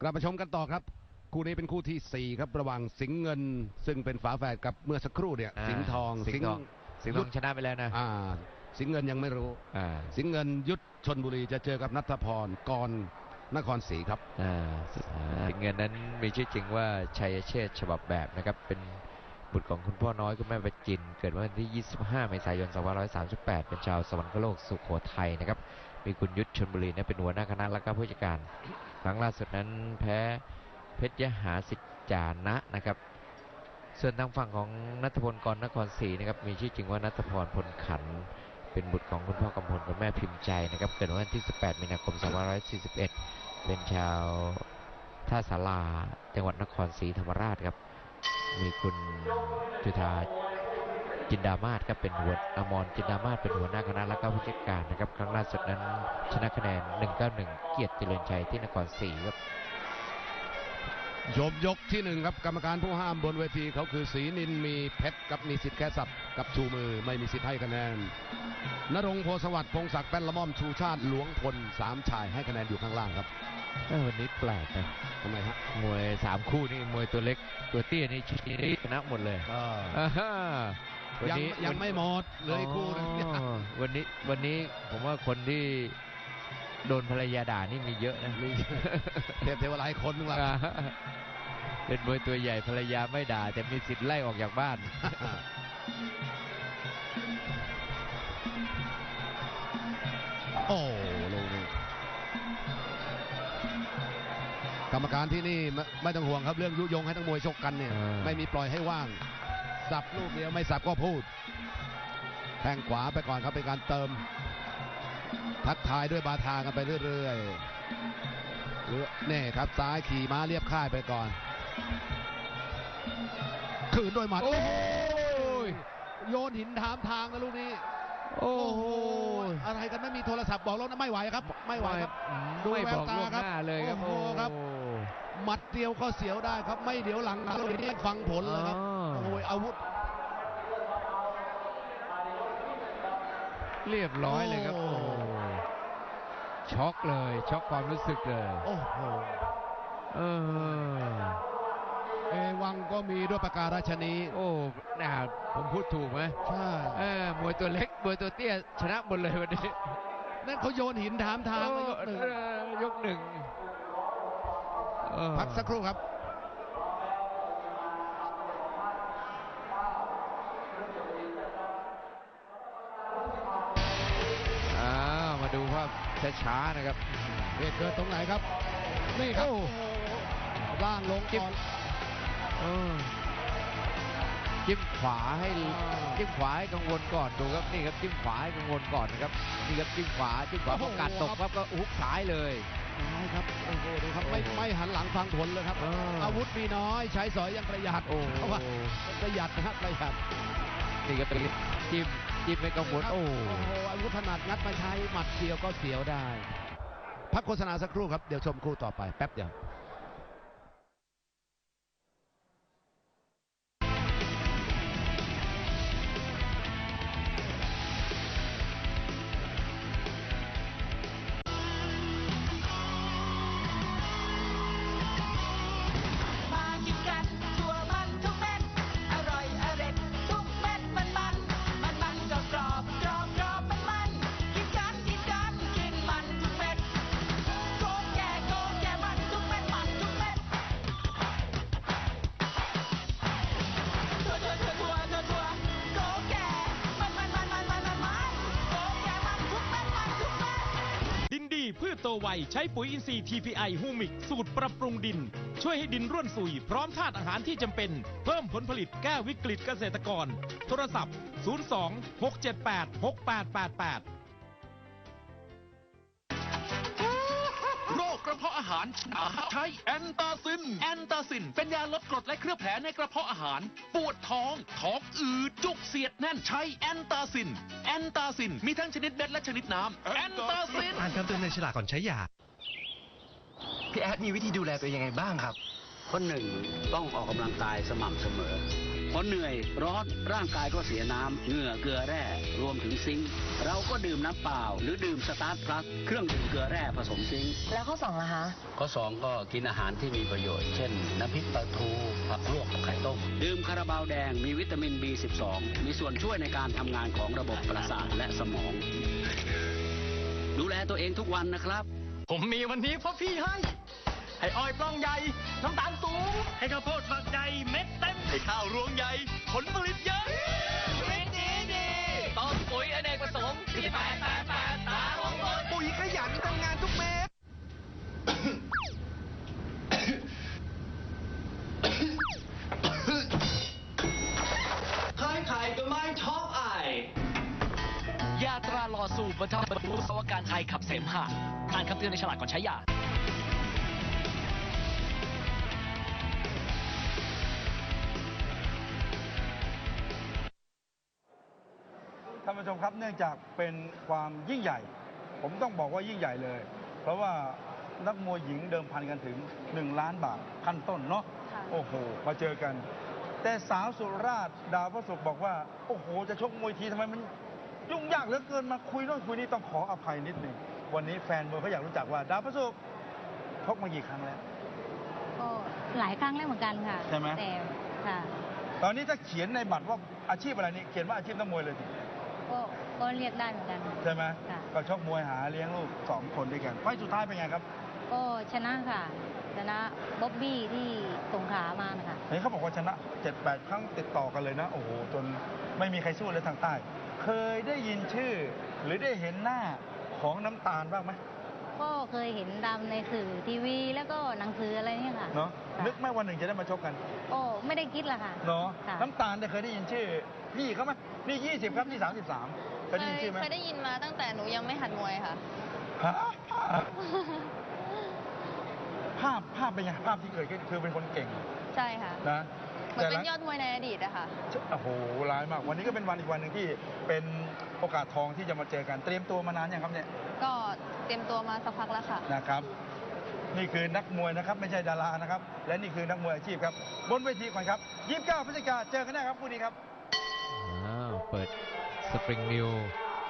กลับมาชมกันต่อครับ คู่นี้เป็นคู่ที่ 4 ครับ ระหว่างสิงห์เงิน ซึ่งเป็นฝาแฝดกับเมื่อสักครู่เนี่ย อ่าสิงห์ทองสิงห์ทองสิงห์ทองชนะไปแล้วนะอ่า สิงห์เงินยังไม่รู้ อ่าสิงห์เงินยุทธชนบุรีจะเจอกับนัทพรกรนครศรีครับ อ่าสิงห์เงินนั้นมีชื่อจริงว่าชัยเชษฐ์ฉบับแบบนะครับ เป็นบุตรของคุณพ่อน้อยคุณแม่ประจิน เกิดวันที่ 25 เมษายน 2538 เป็นชาวสวรรคโลกสุโขทัยนะครับ มีคุณยุทธชนบุรีนะเป็นหัวหน้าคณะและก็ผู้จัดการค รั้งล่าสุดนั้นแพ้เพชรยหาสิจานะนะครับ ส่วนทางฝั่งของนัทพลกรนครศรีนะครับมีชื่อจริงว่านัทพรพลขัน เป็นบุตรของคุณพ่อกำพลกับแม่พิมพ์ใจนะครับเกิดวันที่ 18 มีนาคม 2541 เป็นชาวท่าสาราจังหวัดนครศรีธรรมราชครับ มีคุณจุธา จินดามาศครับเป็นหัวอมรจินดามาศเป็นหัวหน้าคณะและก็ผู้จัดการนะครับ ครั้งล่าสุดนั้น ชนะคะแนน 191 เกียรติเจริญชัยที่นครศรีครับชมยกที่หนึ่งครับกรรมการผู้ห้ามบนเวทีเขาคือศรีนินมีเพชรกับมีสิทธิ์แค่สับกับชูมือไม่มีสิทธิ์ให้คะแนนนรงค์โพสวัสดิ์พงศักดิ์แป้นละม่อมชูชาติหลวงพลสามชายให้คะแนนอยู่ข้างล่างครับเอ้ยวันนี้แปลกนะทำไมฮะมวยสามคู่นี่มวยตัวเล็กตัวเตี้ยนี่ชนะหมดเลย เอออ่าฮะวันยังนี้ยังไม่หมดเหลยคู่หนึงอ๋อวันนี้วันนี้ผมว่าคนที่โดนภรรยาด่านี่มีเยอะนะมีเทพเทวไลายคนนึงละอ่าเป็นมวยตัวใหญ่ภรรยาไม่ด่า แต่มีสิทธิ์ไล่ออกจากบ้าน โอ้ลูกนี้กรรมการที่นี่ไม่ไม่ต้องห่วงครับเรื่องยุยงให้ทั้งมวยชกกันเนี่ยอ่าไม่มีปล่อยให้ว่าง สับลูกเดียวไม่สับก็พูด แทงขวาไปก่อนครับเป็นการเติม ทักทายด้วยบาทากันไปเรื่อยๆหรือนี่ครับซ้ายขี่ม้าเรียบค่ายไปก่อน คืนด้วยหมัดโอ้ยโยนหินถามทางนะลูกนี้ โอ้โอ้โหโหอะไรกันไม่มีโทรศัพท์บอกแล้วนะไม่ไหวครับ ไม่ไหวครับอืมดูไม่แววบอกตาล่วงครับหน้าเลยครับโอ้โหครับหมัดเดียวก็เสียวได้ครับไม่เดี๋ยวหลังเรานี้ฟังผลเลยครับ อ๋อโอ้ยอาวุธ เรียบร้อยเลยครับโอ้โอ้ช็อกเลย ช็อกความรู้สึกเลย โอ้โห เออ เอวังก็มีด้วยประการราชนี โอ้น่าผมพูดถูกไหมใช่เออมวยตัวเล็กมวยตัวเตี้ย ชนะหมดเลยวันนี้ นั่นเขาโยนหินถามทางเลยยกหนึ่งเออยกหนึ่งเออพักสักครู่ครับ ช้าๆนะครับเหตุเกิดตรงไหนครับ นี่ครับโอ้โอ้โหล่างลงก่อนเออจิ้มขวาให้จิ้มขวาให้กังวลก่อนดูครับนี่ครับจิ้มขวาให้กังวลก่อนนะครับนี่ครับจิ้มขวาจิ้มขวาพอกัดตกครับก็ฮุกซ้ายเลยซ้ายครับโอ้โหดูครับไม่โอ้โหไม่หันหลังฟังผลเลยครับเออออาวุธมีน้อยใช้สอยยังประหยัดโอ้โหเพราะว่าประหยัดนะครับประหยัดนี่ครับเป็นจิ้ม จิ้มให้กังวลครับโอ้โหอาวุธถนัดงัดมาใช้หมัดเดียวก็เสียวได้ พักโฆษณาสักครู่ครับ เดี๋ยวชมคู่ต่อไปแป๊บเดียว โตไวใช้ปุ๋ยอินทรีย์ TPI ฮูมิก สูตรปรับปรุงดิน ช่วยให้ดินร่วนซุย พร้อมธาตุอาหารที่จำเป็น เพิ่มผลผลิตแก้วิกฤตเกษตรกร โทรศัพท์ 02 678 6888 คกระเพาะอาหารใช้แอนตาซิน แอนตาซิน เป็นยาลดกรดและเคลือบแผลในกระเพาะอาหาร ปวดท้อง ท้องอืด จุกเสียดแน่นใช้แอนตาซิน แอนตาซิน มีทั้งชนิดเม็ดและชนิดน้ำ แอนตาซิน อ่านคำเตือนในฉลากก่อนใช้ยา พี่แอดมีวิธีดูแลตัวเองยังไงบ้างครับคนหนึ่งต้องออกกำลังกายสม่ำเสมอ คนเหนื่อยร้อนร่างกายก็เสียน้ำเหงื่อเกลือแร่ รวมถึงซิงค์เราก็ดื่มน้ำเปล่า หรือดื่มสตาร์ทพลัสเครื่องดื่มเกลือแร่ผสมซิงค์แล้วข้อสองล่ะคะ ข้อสองก็กินอาหารที่มีประโยชน์ เช่น น้ำพริกปลาทูผักลวกกับไข่ต้ม ดื่มคาราบาวแดงมีวิตามิน B12 มีส่วนช่วยในการทำงานของระบบประสาทและสมอง ดูแลตัวเองทุกวันนะครับ ผมมีวันนี้เพราะพี่ให้ ให้อ้อยปล้องใหญ่ น้ำตาลสูง ให้ข้าวโพดฝักใหญ่เม็ดเต็ม ให้ข้าวรวงใหญ่ ผลผลิตเยอะดีดีดีต้องปุ๋ยอเนกประสงค์ที่แปดแปดแปดตาของคนปุ๋ยขยันทำงานทุกเม็ดใครขายก็ไม่ชอบไอยาตราหล่อสูบบรรเทาบรรลุสวการไทยขับเสมหะอ่านคำเตือนในฉลากก่อนใช้ยาานผู้ชมครับเนื่องจากเป็นความยิ่งใหญ่ ผมต้องบอกว่ายิ่งใหญ่เลย เพราะว่านักมวยหญิงเดิมพันกันถึง 1 ล้านบาทขั้นต้นเนาะโอ้โหมาเจอกัน แต่สาวสุราษฎร์ดาวพระศุกร์บอกว่า โอ้โห จะชกมวยทีทำไมมันยุ่งยากเหลือเกินมาคุยโน่นคุยนี่ต้องขออภัยนิดหนึ่งวันนี้แฟนมวยเขาอยากรู้จักว่าดาวพระศุกร์ชกมากี่ครั้งแล้ว ก็หลายครั้งแล้วเหมือนกันค่ะใช่ไหม แต่ค่ะ ตอนนี้ถ้าเขียนในบัตรว่าอาชีพอะไรนี่เขียนว่าอาชีพนักมวยเลยสิ ก็ก็เรียกได้เหมือนกัน ใช่ไหมค่ะ ก็ชกมวยหาเลี้ยงลูกสองคนด้วยกันไฟล์สุดท้ายเป็นไงครับก็ชนะค่ะ ชนะบ๊อบบี้ที่สงขลามานะคะเห็นเขาบอกว่าชนะเจ็ดแปดครั้งติดต่อกันเลยนะ โอ้โห จนไม่มีใครสู้เลยทางใต้ เคยได้ยินชื่อ หรือได้เห็นหน้าของน้ำตาลบ้างไหมก็เคยเห็นตามในสื่อทีวีแล้วก็หนังสืออะไรเนี่ยค่ะเนาะค่ะนึกไหมวันหนึ่งจะได้มาชกกันก็ไม่ได้คิดละค่ะ เนาะค่ะ น้ำตาลเนี่ยเคยได้ยินชื่อ พี่เขาไหม นี่ยี่สิบครับ นี่สามสิบสามเคยได้ยินชื่อไหมเคยได้ยินมาตั้งแต่หนูยังไม่หัดมวยค่ะ ฮะภาพภาพเป็นไงภาพที่เกิดขึ้นคือเป็นคนเก่งใช่ค่ะนะเหมือนเป็นหลังยอดมวยในอดีตอะค่ะ โอ้โหร้ายมาก วันนี้ก็เป็นวันอีกวันหนึ่งที่เป็นโอกาสทองที่จะมาเจอกันเตรียมตัวมานานยังครับเนี่ยก็เตรียมตัวมาสักพักแล้วค่ะ นะครับ นี่คือนักมวยนะครับ ไม่ใช่ดารานะครับ และนี่คือนักมวยอาชีพครับ บนเวทีก่อนครับ 29พฤศจิกาเจอกันแน่ครับคู่นี้ครับอ้าว เปิดสปริงนิว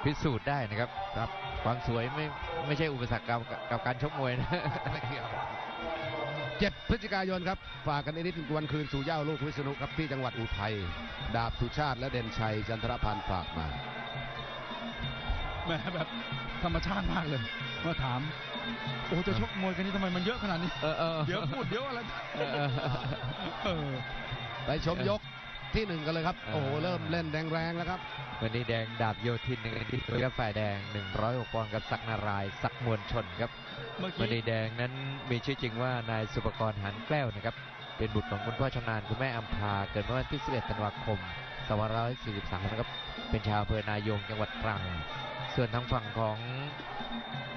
พิสูจน์ได้นะครับครับความสวยไม่ไม่ใช่อุปสรรคกับกับการชกมวยนะไม่เกี่ยวเจ็ดพฤศจิกายนครับ ฝากกันนิดนึงวันคืนสู่เหย้าลูกวิษณุครับที่จังหวัดอุทัย ดาบสุชาติและเด่นชัยจันทรพันธ์ฝากมาแหมแบบธรรมชาติมากเลยมาถาม โอ้จะชกมวยกันนี่ทำไมมันเยอะขนาดนี้เออเออเดี๋ยวพูดเดี๋ยวอะไรเออเออเออไปชมยก ที่หนึ่งกันเลยครับ โอ้โห เริ่มเล่นแรงๆแล้วครับ วันนี้แดงดาบโยธินหนึ่งอดีตด้วยกับฝ่ายแดง 106ปอนด์กับศักดิ์นารายณ์ศักดิ์มวลชนครับเมื่อวันกี้นี้แดงนั้นมีชื่อจริงว่านายสุปกรณ์หันแก้วนะครับ เป็นบุตรของคุณพ่อชำนาญคุณแม่อัมพาเกิดเมื่อวันที่ 11 ธันวาคม 2543 นะครับ เป็นชาวอำเภอนายงจังหวัดตรัง ส่วนทางฝั่งของศักดิ์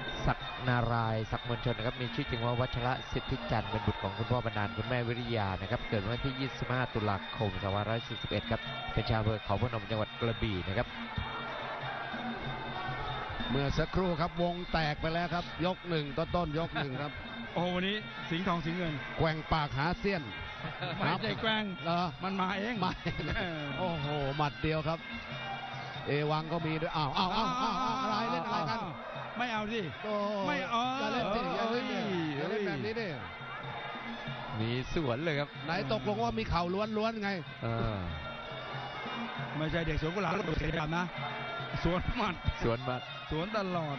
นารายณ์ศักดิ์มวลชนนะครับมีชื่อจริงว่าวัชระสิทธิจันทร์เป็นบุตรของคุณพ่อบรรดาลคุณแม่วิริยานะครับเกิดวันที่ 25 ตุลาคม 2541 ครับเป็นชาวอำเภอเขาพนมจังหวัดกระบี่นะครับ เมื่อสักครู่ครับวงแตกไปแล้วครับ ยกหนึ่งต้นต้นๆยกหนึ่งครับ โอ้วันนี้สิงห์ทองสิงห์เงินแกว่งปากหาเสี้ยนไม่ได้แกล้งเหรอมันมาเองไม่เออโอ้โหหมัดเดียวครับ เอวังก็มีด้วยอ้าวอ้าวอ้าวอ้าวอ้าวอะไรเล่นอะไรกัน ไม่เอาดิโอ้ไม่เอาอย่าเล่นสิอย่าเล่นดิเอ้ยอย่าเล่นแบบนี้ดิมีสวนเลยครับ ไหนตกลงว่ามีเข่าล้วนๆไงเออไม่ใช่เด็กสวนกุหลาบเสียดำนะ สวนหมัด สวนมาสวนตลอด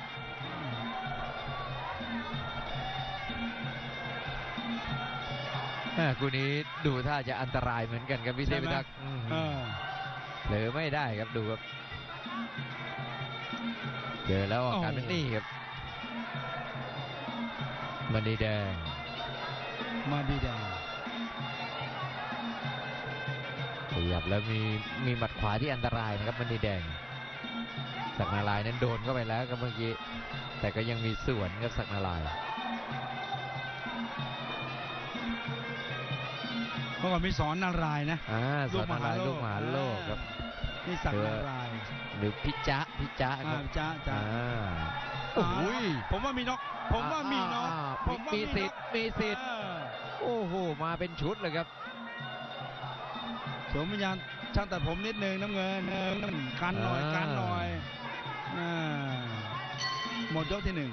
แม่คู่นี้ดูท่าจะอันตรายเหมือนกันครับพี่เทใช่ไหมพิทักษ์อืมเออเหลือไม่ได้ครับดูครับ เจอแล้วอาการโอ้เป็นนี่ครับมันนีแดงมาดีแดงขยับแล้วมีมีหมัดขวาที่อันตรายนะครับมันนีแดงสักนาลายณ์นั้นโดนเข้าไปแล้วครับเมื่อกี้แต่ก็ยังมีส่วนครับสักนาลายณ์เมื่อก่อนมีสอนนารายณ์นะอ่าลูสักกมนาหาลายณ์โลกลูกมหาโลกครับนี่สักนารายณ์ หรือพิจ๊ะพิจ๊ะคอ่ารับ จ้าจ้าอ่าโอ้ยผมว่ามีน็อกผมว่ามีน็อกอ่าผมว่ามีสิทธิ์มีสิทธิ์เออโอ้โห มาเป็นชุดเลยครับ สวมวิญญาณช่างตัดผมนิดนึงน้ำเงินเงินกันหน่อยอ่า กันหน่อยอ่าหมดยกที่หนึ่ง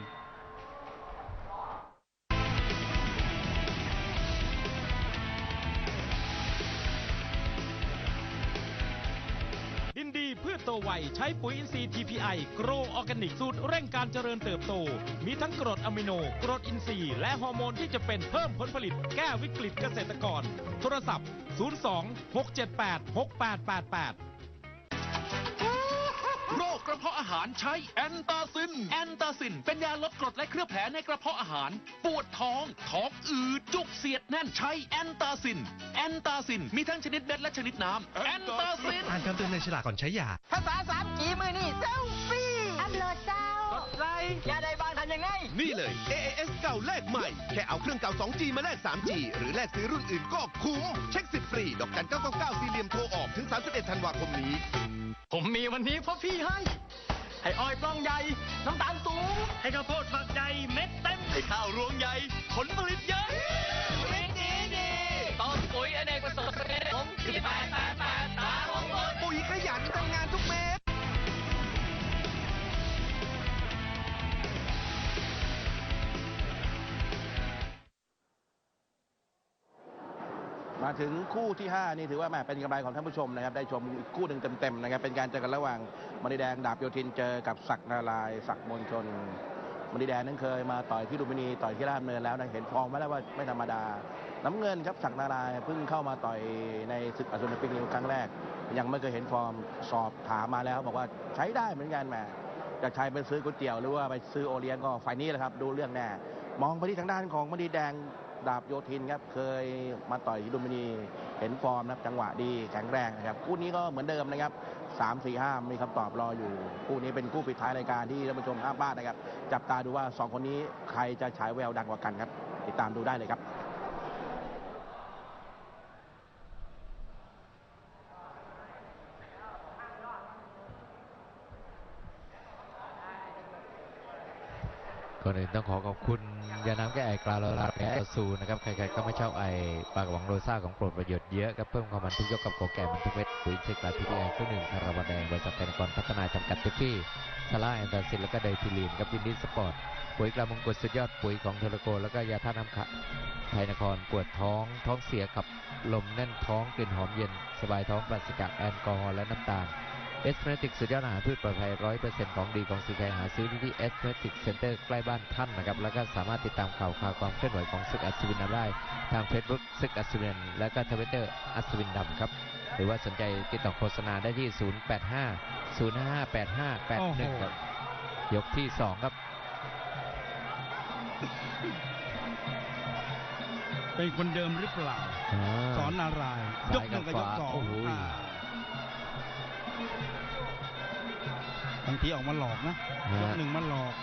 ไวใช้ปุ๋ยอินทรีย์ TPI โกรออร์แกนิกสูตรเร่งการเจริญเติบโต มีทั้งกรดอะมิโน กรดอินทรีย์ และฮอร์โมนที่จะเป็นเพิ่มผลผลิตแก้วิกฤตเกษตรกร โทรศัพท์ 02 678 6888 รคกระเพาะอาหารใช้แอนตาซิน แอนตาซิน เป็นยาลดกรดและเคลือบแผลในกระเพาะอาหาร ปวดท้อง ท้องอืดจุกเสียดแน่นใช้แอนตาซิน แอนตาซิน มีทั้งชนิดเม็ดและชนิดน้ำแอนตาซิน อ่านคำเตือนในฉลากก่อนใช้ยา ภาษาสามกีมือนี่เซลฟี่อัพโหลดเจ้ากดไลค์อย่าได้บางทำยังไง นี่เลย AAS เก่าแลกใหม่ แค่เอาเครื่องเก่า 2G มาแลก 3G หรือแลกซื้อรุ่นอื่นก็คุ้ม เช็คสิทธิ์ฟรี ดอกจัน999สี่เหลี่ยมโทรออกถึง 31 ธันวาคมนี้ ผมมีวันนี้เพราะพี่ให้ ให้อ้อยปล้องใหญ่ น้ำตาลสูง ให้ข้าวโพดฝักใหญ่เม็ดเต็ม ให้ข้าวรวงใหญ่ ผลผลิตเยอะดีดีดีต้นปุ๋ยอเนกประสงค์ผมที่แปดแปดแปด มาถึงคู่ที่ 5 นี่ถือว่าแหมเป็นกำไรของท่านผู้ชมนะครับ ได้ชมอีกคู่หนึ่งเต็มๆนะครับ เป็นการเจอกันระหว่างมณีแดงดาบโยธินเจอกับศักนารายศักมนชนมณีแดงนั้นเคยมาต่อยที่ลุมพินีต่อยที่ราชดำเนินแล้วนะเห็นฟอร์มมาแล้วว่าไม่ธรรมดา น้ำเงินครับศักนารายเพิ่งเข้ามาต่อยในศึกอสุนปิกนิวครั้งแรก ยังไม่เคยเห็นฟอร์มสอบถามมาแล้ว บอกว่าใช้ได้เหมือนกันแหมจะใช้ไปซื้อก๋วยเตี๋ยวหรือว่าไปซื้อโอเลี้ยงก็ไฟล์นี้แหละครับดูเรื่องแน่มองไปที่ทางด้านของมณีแดง ดาบโยธินครับเคยมาต่อยที่ลุมพินีเห็นฟอร์มนะครับจังหวะดีแข็งแรงนะครับคู่นี้ก็เหมือนเดิมนะครับสามสี่ห้ามีคำตอบรออยู่ คู่นี้เป็นคู่ปิดท้ายรายการที่ท่านผู้ชมห้ามพลาดนะครับ จับตาดูว่าสองคนนี้ใครจะฉายแววดังกว่ากันครับ ติดตามดูได้เลยครับ ก่อนอื่นต้องขอขอบคุณยาน้ำแก้ไอกลาโลลาแก้ซูนะครับใครๆก็ไม่ชอบไอปากระป๋องโรซ่าของโปรดประโยชน์เยอะครับเพิ่มความมันทุกยกกับโกแก่มันทุกเม็ดปุ๋ยเชกลาทีพีไอเครื่องหนึ่งคาราบาแดงบริษัทแตนกรพัฒนาจำกัดทุกที่ซาร่าแอนตาซินแล้วก็ไดทิลีนครับวินดี้สปอร์ตปุ๋ยกระมงกุฎสุดยอดปุ๋ยของเทเลโกแล้วก็ยาท่าน้ำขะไทยนครปวดท้องท้องเสียขับลมแน่นท้องกลิ่นหอมเย็น สบายท้องปราศจากแอลกอฮอล์และน้ำตาล เอสเ e ติกสุดยอดอาหารพืชปลอดภัยร้อยเปอร์เซ็นต์ของดีของสีไคหาซื้อที่ที่เอสเ e ติกเซ็นเตอร์ใกล้บ้านท่านนะครับ แล้วก็สามารถติดตามข่าวข่าวความเคลื่อนไหวของศึกอัศวินดำได้ ทาง Facebook ศึกอัศวินและก็ทวิตเตอร์อัศวินดำครับ หรือว่าสนใจติดต่อโฆษณาได้ที่ 085 055 8581 ครับ ยกที่ 2 ครับ เป็นคนเดิมหรือเปล่าสอนนารายณ์ยกหนึ่งกับยกสอง ทีออกมาหลอกนะยกหนึ่งมาหลอก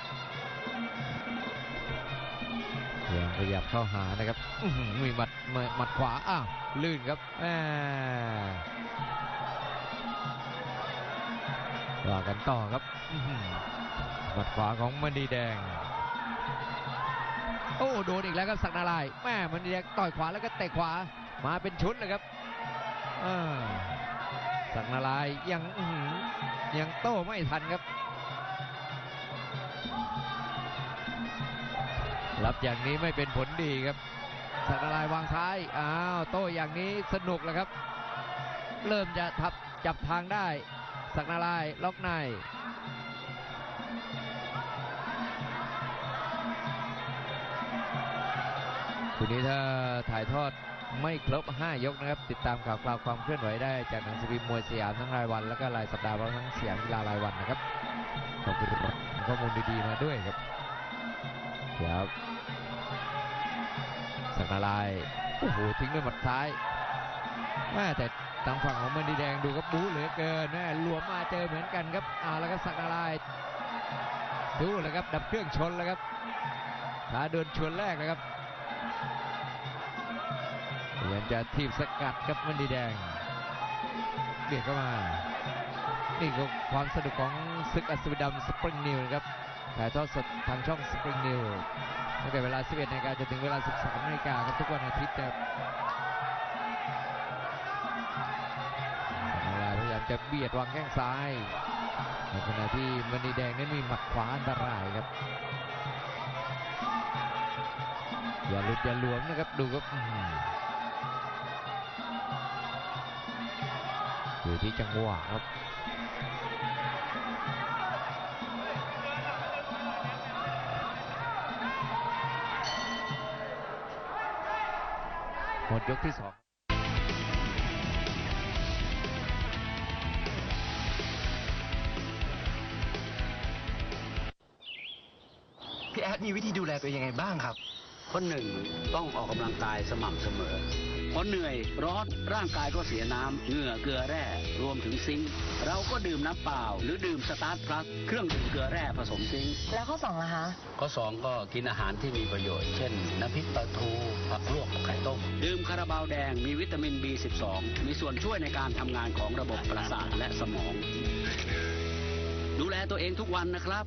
ยังขยับเข้าหานะครับอื้อหือมีหมัดหมัดหมัดขวาอ้าวลื่นครับแหมว่ากันต่อครับอื้อหือหมัดขวาของมณีแดง โอ้โดนอีกแล้วครับสักดารายณ์แม่มณีแดงต่อยขวาแล้วก็เตะขวามาเป็นชุดเลยครับอ่า สักดารายยังยังโต้ไม่ทันครับ รับอย่างนี้ไม่เป็นผลดีครับสักดารายวางซ้ายอ้าวโต้อย่างนี้สนุกแล้วครับ เริ่มจะทับจับทางได้ สักดารายล็อกในคู่นี้ถ้าถ่ายทอด ไม่ครบ 5 ยกนะครับ ติดตามข่าวคราวความเคลื่อนไหวได้จากหนังสือพิมพ์มวยสยามทั้งรายวัน แล้วก็รายสัปดาห์พร้อมทั้งเสียามกีฬารายวันนะครับขอบคุณข้อมูลดีๆมาด้วยครับครับสักนาลายโอ้โหทิ้งด้วยหมัดซ้ายแม่แต่ทางฝั่งของมันดีแดงดูครับบู๊เหลือเกินแม่หลวมมาเจอเหมือนกันครับเอาแล้วก็สักนาลายณ์สู้เลยครับดับเครื่องชนแล้วครับขาโดนชวนแรกนะครับ พยายามจะทีบสกัดครับมันดีแดงเบียดเข้ามา นี่ก็ความสนุกของศึกอัศวินดำสปริงนิวนะครับถ่ายทอดสดทางช่องสปริงนิวตั้งแต่เวลา 11นาฬิกาจนถึงเวลา 13นาฬิกาครับทุกวันอาทิตย์ครับเวลาพยายามจะเบียดวางแข้งซ้ายในขณะที่มณีแดงนั้นมีหมัดขวาอันตรายครับ อย่าหลุดอย่าหลวมนะครับดูครับ อื้อหืออยู่ที่จังหวะครับหมดยกที่สองพี่แอดมีวิธีดูแลตัวยังไงบ้างครับคนหนึ่งต้องออกกำลังกายสม่ำเสมอพ อเหนื่อย ร้อน ร่างกายก็เสียน้ำเหงื่อเกลือแร่ รวมถึงซิงค์เราก็ดื่มน้ำเปล่า หรือดื่มสตาร์ทพลัสเครื่องดื่มเกลือแร่ผสมซิงค์แล้วข้อสองล่ะคะ ข้อสองก็กินอาหารที่มีประโยชน์ เช่น น้ำพริกปลาทูผักลวกกับไข่ต้ม ดื่มคาราบาวแดงมีวิตามิน B12 มีส่วนช่วยในการทำงานของระบบประสาทและสมอง ดูแลตัวเองทุกวันนะครับ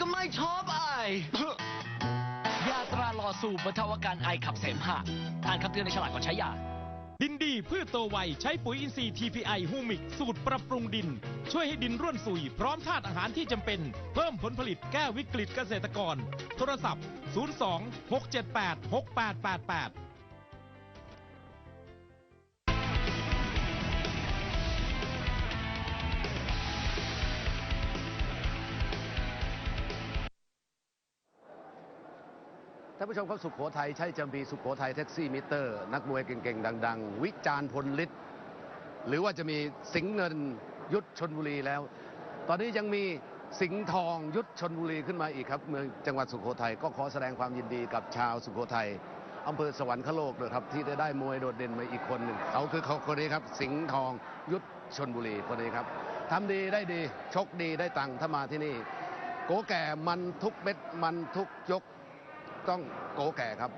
ก็ไม่ชอบไอ ยาตราลอสูบบรรเทาอาการไอขับเสมหะอ่านคำเตือนในฉลากก่อนใช้ยา ดินดีพืชโตไว ใช้ปุ๋ยอินทรีย์ TPI ฮูมิก สูตรปรับปรุงดิน ช่วยให้ดินร่วนสุย พร้อมธาตุอาหารที่จำเป็น เพิ่มผลผลิตแก้วิกฤตเกษตรกร โทรศัพท์ 02 678 6888 ท่านผู้ชมครับสุขโขทัยใช่จำปีสุขโขทัยแท็กซี่มิเตอร์ นักมวยเก่งๆ ดัง ๆ วิจารณ์พลฤทธิ์หรือว่าจะมีสิงห์เงินยุทธชนบุรีแล้ว ตอนนี้ยังมีสิงห์ทองยุทธชนบุรีขึ้นมาอีกครับ เมืองจังหวัดสุขโขทัยก็ขอแสดงความยินดีกับชาวสุขโขทัยอำเภอสวรรคโลกเลยครับ ที่ได้ได้มวยโดดเด่นมาอีกคนหนึ่งเขาคือเขาคนนี้ครับ สิงห์ทองยุทธชนบุรีคนนี้ครับทำดีได้ดีชกดีได้ตังค์ถ้ามาที่นี่ โกแก่มันทุกเม็ดมันทุกยก ต้องโกแก่ครับ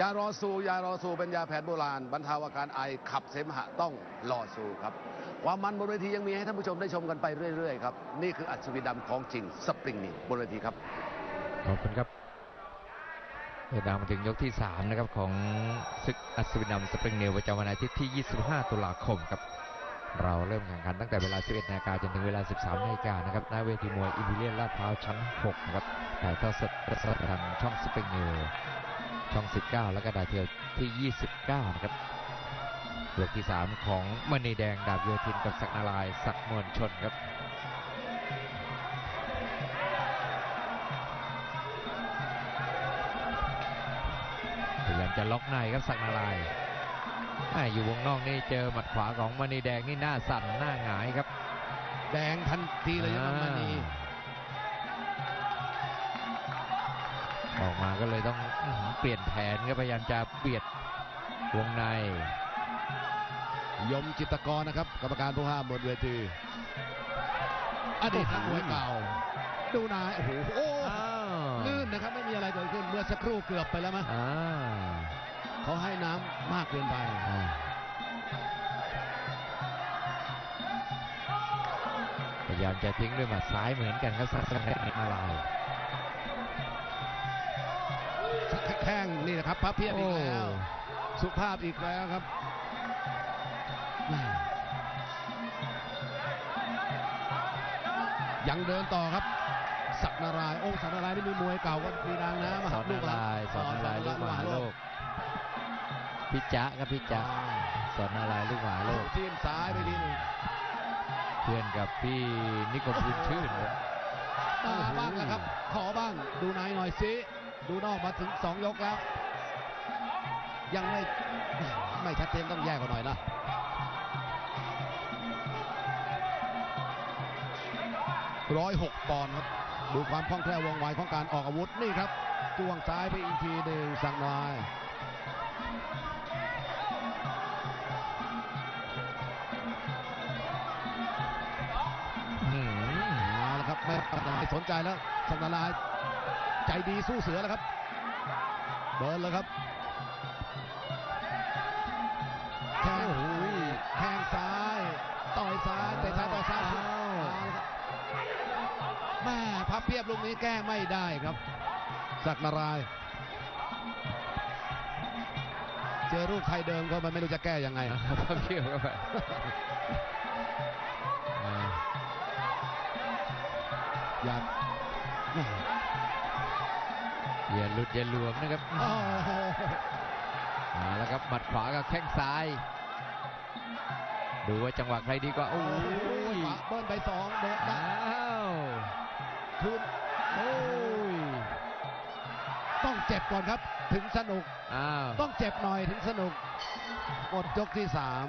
ยารอซูยารอซูเป็นยาแผนโบราณบรรเทาอาการไอขับเสมหะต้องรอซูครับ ความมันบนเวทียังมีให้ท่านผู้ชมได้ชมกันไปเรื่อยๆครับ นี่คืออัศวินดำของจริงสปริงนิวบนเวทีครับ ขอบคุณครับเดินทางมาถึงยกที่ 3 นะครับ ของศึกอัศวินดำสปริงนิวประจำวันอาทิตย์ที่ 25 ตุลาคมครับ เราเริ่มแข่งขันตั้งแต่เวลา 11นาฬิกาจนถึงเวลา 13นาฬิกานะครับหน้าเวทีมวยอิมพีเรียลลาดพร้าวชั้น 6 นะครับถ่ายทอดสดระสดทางช่องสปริงนิวช่อง 19 แล้วก็ดาวเทียมที่ 29 นะครับยกที่ 3 ของมณีแดงดาบโยธินกับศักนารายณ์ศักมวลชนครับพยายามจะล็อกในครับสักนาราย อยู่วงนอกนี่เจอหมัดขวาของมณีแดงนี่หน้าสั่นหน้าหงายครับ แดงทันทีเลยครับมันนีออกมาก็เลยต้องอื้อหือเปลี่ยนแผนครับพยายามจะเบียดวงใน ยมจิตรกรนะครับกรรมการผู้ห้ามบนเวทีอดีตนักมวยเก่า ดูนายโอ้โหโอ้อ้าวลื่นนะครับไม่มีอะไรเกิดขึ้นเมื่อสักครู่เกือบไปแล้วมั้ยอ่า เขาให้น้ำมากเกินไปอ่าพยายามจะทิ้งด้วยหมัดซ้ายเหมือนกันครับสักดิ์นารายณ์แข้งนี่นะครับพระเพียรอีกแล้วโอ้สุภาพอีกแล้วครับแม่ยังเดินต่อครับศักดิ์นารายณ์โอ้ศักดิ์นารายณ์นี่มีมวยเก่าก็มีดังนะมสหาอนลูนากรายณ์สอนนารายณ์ลูกมหาโลก พิจ๊ะครับพิจ๊ะสอนนารายณ์ลูกมหาโลกทีมซ้ายไปทีหนึงเพื่อนกับพี่นิคมบุญชื่นครับมาบ้างแล้วครับ ขอบ้างดูนายหน่อยสิดูนอกมาถึงสองยกแล้ว ยังไม่ไม่ชัดเจนต้องแยกกันหน่อยนะร้อยหกปอนด์ครับดูความคล่องแคล่วว่องไวของการออกอาวุธนี่ครับจ้วงซ้ายไปอีกทีหนึ่งสั่งน้อย ไม่สนใจแล้วสันตลายใจดีสู้เสือแล้วครับ เบิร์นแล้วครับแทงหูแทงซ้ายต่อยซ้ายแต่ซ้ายต่อยซ้ายแม่พับเพียบลูกนี้แก้ไม่ได้ครับสักนาราย เจอลูกไทยเดิมก็มันไม่รู้จะแก้ยังไงพับเพียวเข้าไปอ่าอยากอย่าหลุดอย่าหลวมนะครับโอ้โหมาแล้วครับหมัดขวากับแข้งซ้าย ดูว่าจังหวะใครดีกว่า โอ้ยขวาเบิ้ลไปสองเดินได้อ้าวคืนโอ้ย ต้องเจ็บก่อนครับ ถึงสนุก อ้าว ต้องเจ็บหน่อยถึงสนุกหมดยกที่สาม